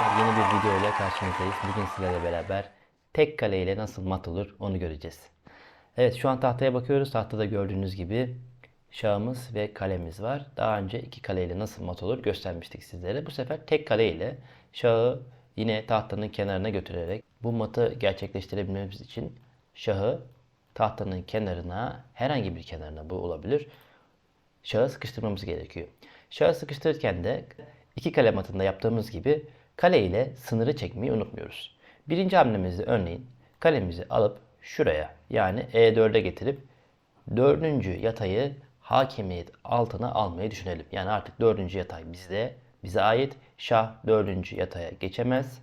yeni bir video ile karşınızdayız. Bugün sizlerle beraber tek kale ile nasıl mat olur onu göreceğiz. Evet şu an tahtaya bakıyoruz. Tahtada gördüğünüz gibi şahımız ve kalemiz var. Daha önce iki kale ile nasıl mat olur göstermiştik sizlere. Bu sefer tek kale ile şahı yine tahtanın kenarına götürerek bu matı gerçekleştirebilmemiz için şahı tahtanın kenarına herhangi bir kenarına bu olabilir şahı sıkıştırmamız gerekiyor. Şahı sıkıştırırken de iki kale matında yaptığımız gibi kale ile sınırı çekmeyi unutmuyoruz. Birinci hamlemizde örneğin kalemizi alıp şuraya yani E4'e getirip dördüncü yatayı hakimiyet altına almayı düşünelim. Yani artık dördüncü yatay bizde, bize ait. Şah dördüncü yataya geçemez.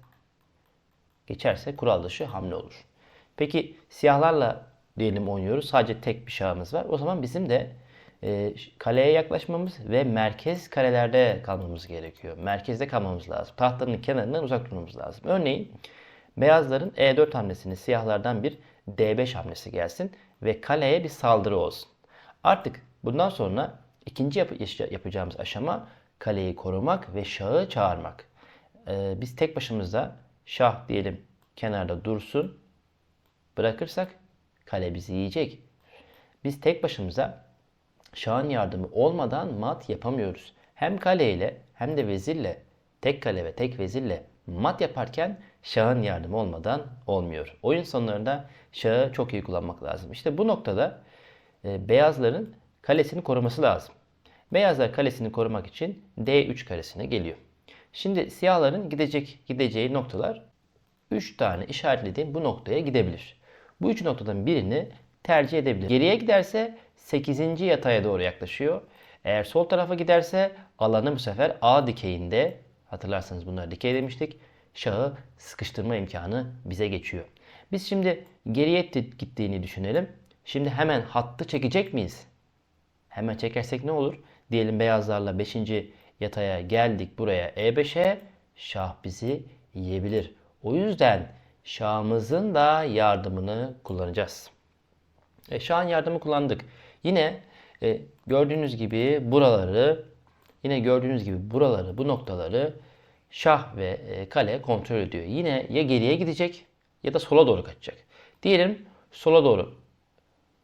Geçerse kural dışı hamle olur. Peki siyahlarla diyelim oynuyoruz. Sadece tek bir şahımız var. O zaman bizim de e, kaleye yaklaşmamız ve merkez karelerde kalmamız gerekiyor. Merkezde kalmamız lazım. Tahtanın kenarından uzak durmamız lazım. Örneğin beyazların E4 hamlesini siyahlardan bir D5 hamlesi gelsin ve kaleye bir saldırı olsun. Artık bundan sonra ikinci yap- yapacağımız aşama kaleyi korumak ve şahı çağırmak. Ee, biz tek başımıza şah diyelim kenarda dursun bırakırsak kale bizi yiyecek. Biz tek başımıza şahın yardımı olmadan mat yapamıyoruz. Hem kale ile hem de vezirle tek kale ve tek vezirle mat yaparken şahın yardımı olmadan olmuyor. Oyun sonlarında şahı çok iyi kullanmak lazım. İşte bu noktada e, beyazların kalesini koruması lazım. Beyazlar kalesini korumak için D3 karesine geliyor. Şimdi siyahların gidecek gideceği noktalar 3 tane işaretlediğim bu noktaya gidebilir. Bu üç noktadan birini tercih edebilir. Geriye giderse 8. yataya doğru yaklaşıyor. Eğer sol tarafa giderse alanı bu sefer A dikeyinde hatırlarsanız bunları dikey demiştik. Şahı sıkıştırma imkanı bize geçiyor. Biz şimdi geriye gittiğini düşünelim. Şimdi hemen hattı çekecek miyiz? Hemen çekersek ne olur? Diyelim beyazlarla 5. yataya geldik buraya E5'e. Şah bizi yiyebilir. O yüzden şahımızın da yardımını kullanacağız. E, şahın yardımı kullandık. Yine e, gördüğünüz gibi buraları yine gördüğünüz gibi buraları bu noktaları şah ve e, kale kontrol ediyor. Yine ya geriye gidecek ya da sola doğru kaçacak. Diyelim sola doğru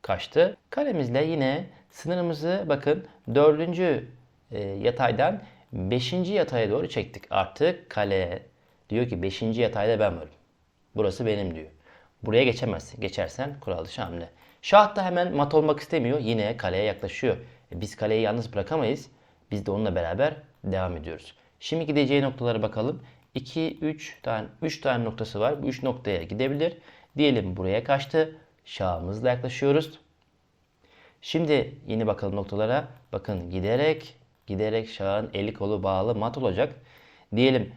kaçtı. Kalemizle yine sınırımızı bakın dördüncü e, yataydan beşinci yataya doğru çektik. Artık kale diyor ki beşinci yatayda ben varım. Burası benim diyor. Buraya geçemezsin. Geçersen kural dışı hamle. Şah da hemen mat olmak istemiyor. Yine kaleye yaklaşıyor. E biz kaleyi yalnız bırakamayız. Biz de onunla beraber devam ediyoruz. Şimdi gideceği noktalara bakalım. 2, 3 tane 3 tane noktası var. Bu 3 noktaya gidebilir. Diyelim buraya kaçtı. Şahımızla yaklaşıyoruz. Şimdi yeni bakalım noktalara. Bakın giderek giderek şahın eli kolu bağlı mat olacak. Diyelim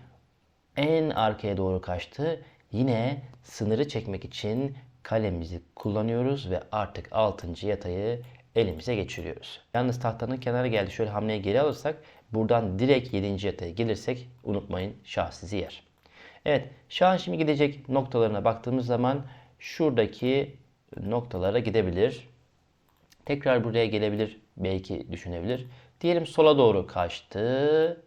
en arkaya doğru kaçtı. Yine sınırı çekmek için kalemizi kullanıyoruz ve artık 6. yatayı elimize geçiriyoruz. Yalnız tahtanın kenarı geldi. Şöyle hamleye geri alırsak buradan direkt 7. yataya gelirsek unutmayın şah sizi yer. Evet şahın şimdi gidecek noktalarına baktığımız zaman şuradaki noktalara gidebilir. Tekrar buraya gelebilir belki düşünebilir. Diyelim sola doğru kaçtı.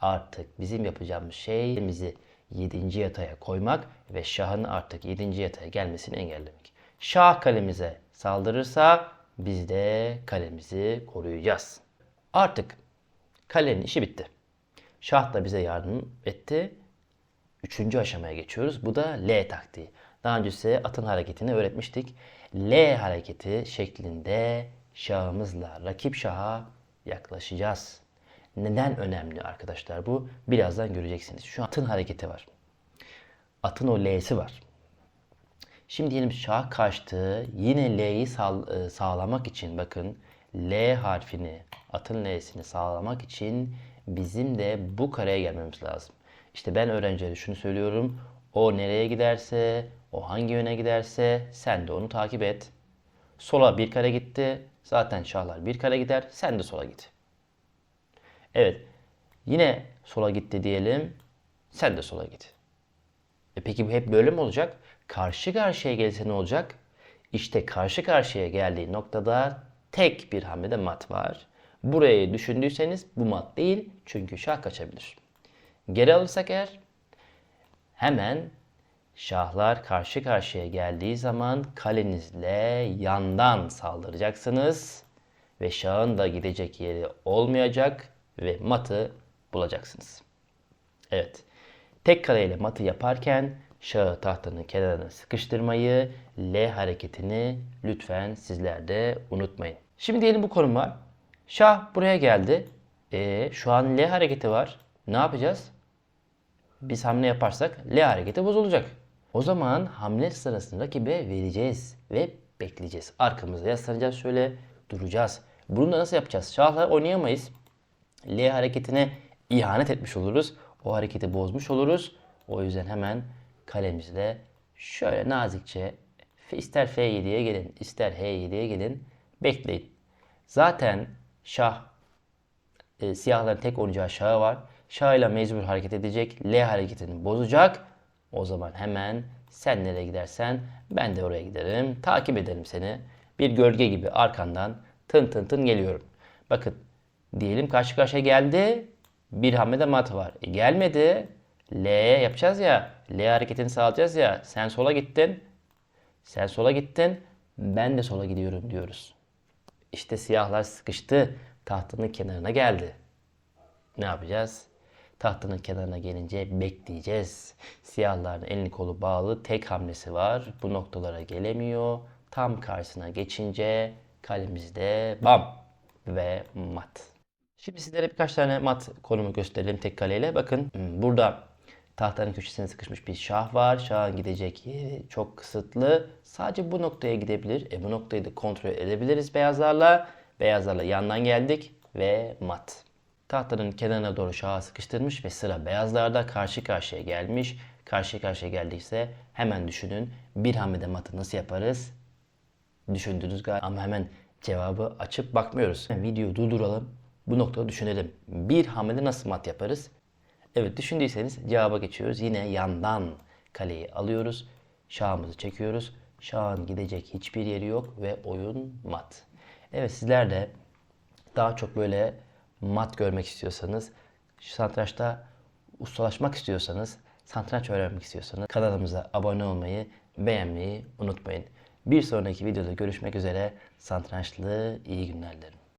Artık bizim yapacağımız şey elimizi 7. yataya koymak ve şahın artık 7. yataya gelmesini engellemek. Şah kalemize saldırırsa biz de kalemizi koruyacağız. Artık kalenin işi bitti. Şah da bize yardım etti. Üçüncü aşamaya geçiyoruz. Bu da L taktiği. Daha önce size atın hareketini öğretmiştik. L hareketi şeklinde şahımızla rakip şaha yaklaşacağız. Neden önemli arkadaşlar bu? Birazdan göreceksiniz. Şu atın hareketi var. Atın o L'si var. Şimdi diyelim şah kaçtı. Yine L'yi sağ- sağlamak için bakın L harfini, atın L'sini sağlamak için bizim de bu kareye gelmemiz lazım. İşte ben öğrencilere şunu söylüyorum. O nereye giderse, o hangi yöne giderse sen de onu takip et. Sola bir kare gitti. Zaten şahlar bir kare gider. Sen de sola git. Evet. Yine sola gitti diyelim. Sen de sola git. E peki bu hep böyle mi olacak? Karşı karşıya gelirse ne olacak? İşte karşı karşıya geldiği noktada tek bir hamlede mat var. Burayı düşündüyseniz bu mat değil çünkü şah kaçabilir. Geri alırsak eğer hemen şahlar karşı karşıya geldiği zaman kalenizle yandan saldıracaksınız ve şahın da gidecek yeri olmayacak ve matı bulacaksınız. Evet. Tek kaleyle matı yaparken şahı tahtanın kenarına sıkıştırmayı, L hareketini lütfen sizler de unutmayın. Şimdi diyelim bu konum var. Şah buraya geldi. E, şu an L hareketi var. Ne yapacağız? Biz hamle yaparsak L hareketi bozulacak. O zaman hamle sırasını rakibe vereceğiz ve bekleyeceğiz. Arkamıza yaslanacağız şöyle duracağız. Bunu da nasıl yapacağız? Şahla oynayamayız. L hareketine ihanet etmiş oluruz. O hareketi bozmuş oluruz. O yüzden hemen kalemizle şöyle nazikçe ister F7'ye gelin ister H7'ye gelin bekleyin. Zaten şah e, siyahların tek oynayacağı şahı var. Şah ile mecbur hareket edecek. L hareketini bozacak. O zaman hemen sen nereye gidersen ben de oraya giderim. Takip ederim seni. Bir gölge gibi arkandan tın tın tın geliyorum. Bakın diyelim karşı karşıya geldi. Bir hamlede mat var. E, gelmedi. L yapacağız ya. L hareketini sağlayacağız ya. Sen sola gittin. Sen sola gittin. Ben de sola gidiyorum diyoruz. İşte siyahlar sıkıştı. Tahtanın kenarına geldi. Ne yapacağız? Tahtanın kenarına gelince bekleyeceğiz. Siyahların elini kolu bağlı tek hamlesi var. Bu noktalara gelemiyor. Tam karşısına geçince kalemizde bam ve mat. Şimdi sizlere birkaç tane mat konumu gösterelim tek kaleyle. Bakın hmm, burada tahtanın köşesine sıkışmış bir şah var. Şahın gidecek yeri çok kısıtlı. Sadece bu noktaya gidebilir. E bu noktayı da kontrol edebiliriz beyazlarla. Beyazlarla yandan geldik ve mat. Tahtanın kenarına doğru şahı sıkıştırmış ve sıra beyazlarda karşı karşıya gelmiş. Karşı karşıya geldiyse hemen düşünün bir hamlede matı nasıl yaparız? Düşündünüz galiba ama hemen cevabı açıp bakmıyoruz. Yani videoyu durduralım. Bu noktada düşünelim. Bir hamlede nasıl mat yaparız? Evet düşündüyseniz cevaba geçiyoruz. Yine yandan kaleyi alıyoruz. Şahımızı çekiyoruz. Şahın gidecek hiçbir yeri yok ve oyun mat. Evet sizler de daha çok böyle mat görmek istiyorsanız, satrançta ustalaşmak istiyorsanız, satranç öğrenmek istiyorsanız kanalımıza abone olmayı, beğenmeyi unutmayın. Bir sonraki videoda görüşmek üzere. Satrançlı iyi günler dilerim.